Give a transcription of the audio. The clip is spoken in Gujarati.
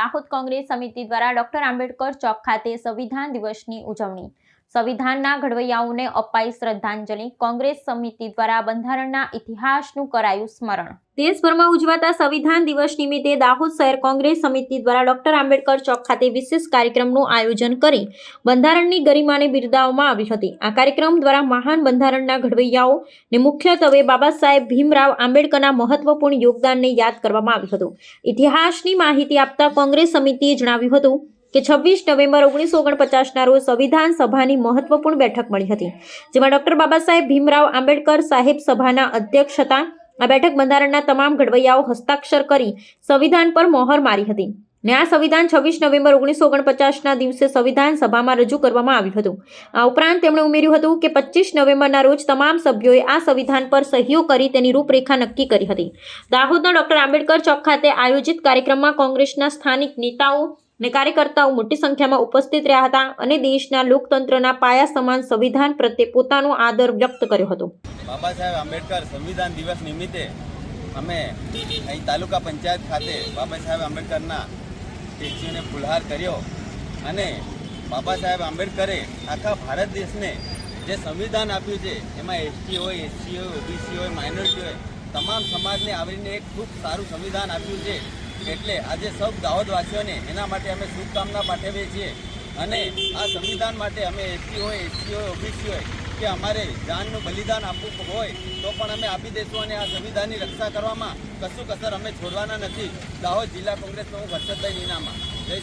દાહોદ કોંગ્રેસ સમિતિ દ્વારા ડોક્ટર આંબેડકર ચોક ખાતે સંવિધાન દિવસની ઉજવણી. સંવિધાનના ઘડવૈયાઓને અપાઈ શ્રદ્ધાંજલિ. કોંગ્રેસ સમિતિ દ્વારા બંધારણના ઇતિહાસનું કરાયું સ્મરણ. દેશભરમાં ઉજવાતા સંવિધાન દિવસ નિમિત્તે દાહોદ શહેર કોંગ્રેસ સમિતિ દ્વારા ડોક્ટર આંબેડકર ચોક ખાતે વિશેષ કાર્યક્રમનું આયોજન કરી બંધારણની ગરિમાને બિરદાવવામાં આવી હતી. આ કાર્યક્રમ દ્વારા મહાન બંધારણના ઘડવૈયાઓ ને મુખ્યત્વે બાબા સાહેબ ભીમરાવ આંબેડકરના મહત્વપૂર્ણ યોગદાનને યાદ કરવામાં આવ્યું હતું. ઇતિહાસની માહિતી આપતા કોંગ્રેસ સમિતિએ જણાવ્યું હતું કે છવ્વીસ નવેમ્બર ઓગણીસો ઓગણપચાસના રોજ સંવિધાન સભાની મહત્વપૂર્ણ બેઠક મળી હતી, જેમાં ડોક્ટર બાબા સાહેબ ભીમરાવ આંબેડકર સાહેબ સભાના અધ્યક્ષ હતા. આ બેઠક બંધારણના તમામ ઘડવૈયાઓ હસ્તાક્ષર કરી સંવિધાન પર મોહર મારી હતી ને આ સંવિધાન છવ્વીસ નવેમ્બર ઓગણીસો ઓગણપચાસના દિવસે સંવિધાન સભામાં રજૂ કરવામાં આવ્યું હતું. આ ઉપરાંત તેમણે ઉમેર્યું હતું કે પચીસ નવેમ્બરના રોજ તમામ સભ્યોએ આ સંવિધાન પર સહીઓ કરી તેની રૂપરેખા નક્કી કરી હતી. દાહોદના ડોક્ટર આંબેડકર ચોક ખાતે આયોજિત કાર્યક્રમમાં કોંગ્રેસના સ્થાનિક નેતાઓ ને કાર્યકર્તાઓ મોટી સંખ્યામાં ઉપસ્થિત રહ્યા હતા અને દેશના લોકતંત્રના પાયા સમાન સંવિધાન પ્રત્યે પોતાનો આદર વ્યક્ત કર્યો હતો. બાબા સાહેબ આંબેડકર સંવિધાન દિવસ નિમિત્તે અમે અહીં તાલુકા પંચાયત ખાતે બાબા સાહેબ આંબેડકરના સ્ટેચ્યુને ફુલહાર કર્યો અને બાબા સાહેબ આંબેડકરે આખા ભારત દેશને જે સંવિધાન આપ્યું છે, એમાં એસટી હોય, એસસી હોય, ઓબીસી હોય, માઇનોરિટી હોય, તમામ સમાજને આવરીને એક ખૂબ સારું સંવિધાન આપ્યું છે. એટલે આજે સૌ દાહોદવાસીઓને એના માટે અમે શુભકામના પાઠવીએ છીએ. અને આ સંવિધાન માટે અમે એસટી હોય, એસસી હોય, ઓબીસી હોય કે અમારે જાનનું બલિદાન આપવું હોય તો પણ અમે આપી દઈશું અને આ સંવિધાનની રક્ષા કરવામાં કશું કસર અમે છોડવાના નથી. દાહોદ જિલ્લા કોંગ્રેસનો હું હર્ષદભાઈ નીનામા